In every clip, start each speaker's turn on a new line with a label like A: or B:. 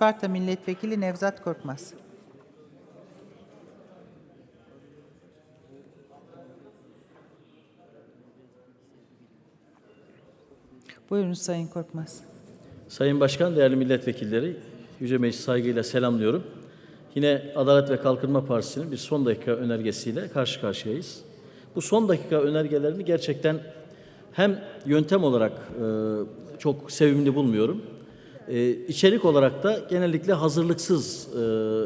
A: Isparta Milletvekili Nevzat Korkmaz. Buyurun Sayın Korkmaz.
B: Sayın Başkan, değerli milletvekilleri, Yüce Meclis saygıyla selamlıyorum. Yine Adalet ve Kalkınma Partisi'nin bir son dakika önergesiyle karşı karşıyayız. Bu son dakika önergelerini gerçekten hem yöntem olarak e, çok sevimli bulmuyorum. E, içerik olarak da genellikle hazırlıksız e,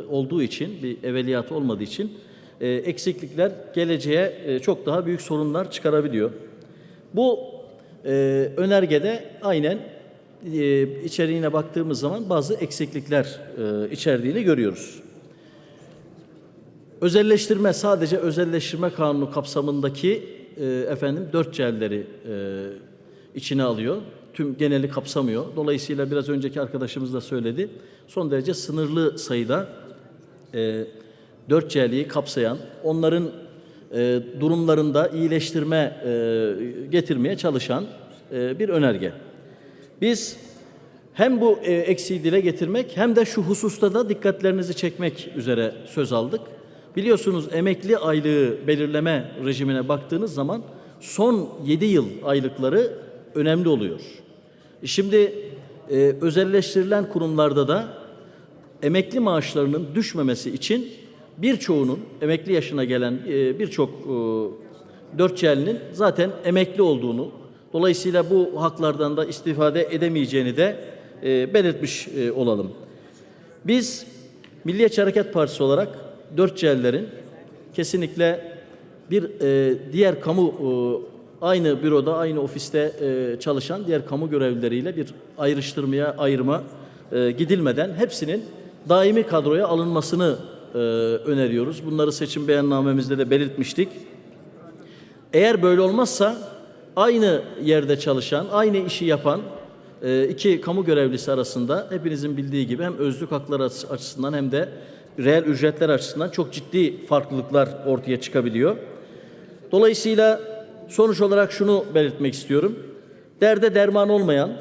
B: olduğu için, bir evveliyat olmadığı için e, eksiklikler geleceğe e, çok daha büyük sorunlar çıkarabiliyor. Bu e, önergede aynen e, içeriğine baktığımız zaman bazı eksiklikler e, içerdiğini görüyoruz. Özelleştirme sadece özelleştirme kanunu kapsamındaki e, efendim dört celleri e, içine alıyor. Tüm geneli kapsamıyor. Dolayısıyla biraz önceki arkadaşımız da söyledi. Son derece sınırlı sayıda e, dört celiği kapsayan, onların e, durumlarında iyileştirme e, getirmeye çalışan e, bir önerge. Biz hem bu e, eksiği dile getirmek hem de şu hususta da dikkatlerinizi çekmek üzere söz aldık. Biliyorsunuz emekli aylığı belirleme rejimine baktığınız zaman son 7 yıl aylıkları önemli oluyor. Şimdi e, özelleştirilen kurumlarda da emekli maaşlarının düşmemesi için birçoğunun emekli yaşına gelen e, birçok e, dörtçelinin zaten emekli olduğunu, dolayısıyla bu haklardan da istifade edemeyeceğini de e, belirtmiş e, olalım. Biz Milliyetçi Hareket Partisi olarak dörtçellerin kesinlikle bir e, diğer kamu e, aynı büroda, aynı ofiste e, çalışan diğer kamu görevlileriyle bir ayrıştırmaya, ayırma e, gidilmeden hepsinin daimi kadroya alınmasını e, öneriyoruz. Bunları seçim beyannamemizde de belirtmiştik. Eğer böyle olmazsa aynı yerde çalışan, aynı işi yapan e, iki kamu görevlisi arasında hepinizin bildiği gibi hem özlük hakları açı- açısından hem de reel ücretler açısından çok ciddi farklılıklar ortaya çıkabiliyor. Dolayısıyla sonuç olarak şunu belirtmek istiyorum. Derde derman olmayan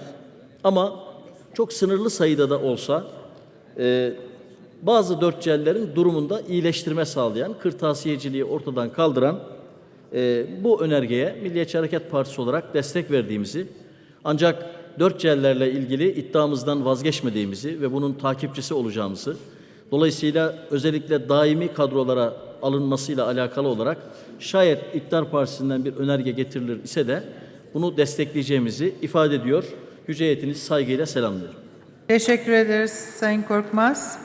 B: ama çok sınırlı sayıda da olsa e, bazı dörtcellerin durumunda iyileştirme sağlayan, kırtasiyeciliği ortadan kaldıran e, bu önergeye Milliyetçi Hareket Partisi olarak destek verdiğimizi ancak dört cellerle ilgili iddiamızdan vazgeçmediğimizi ve bunun takipçisi olacağımızı dolayısıyla özellikle daimi kadrolara alınmasıyla alakalı olarak şayet İktidar Partisi'nden bir önerge getirilir ise de bunu destekleyeceğimizi ifade ediyor. Yüce heyetinizi saygıyla selamlıyorum.
A: Teşekkür ederiz Sayın Korkmaz.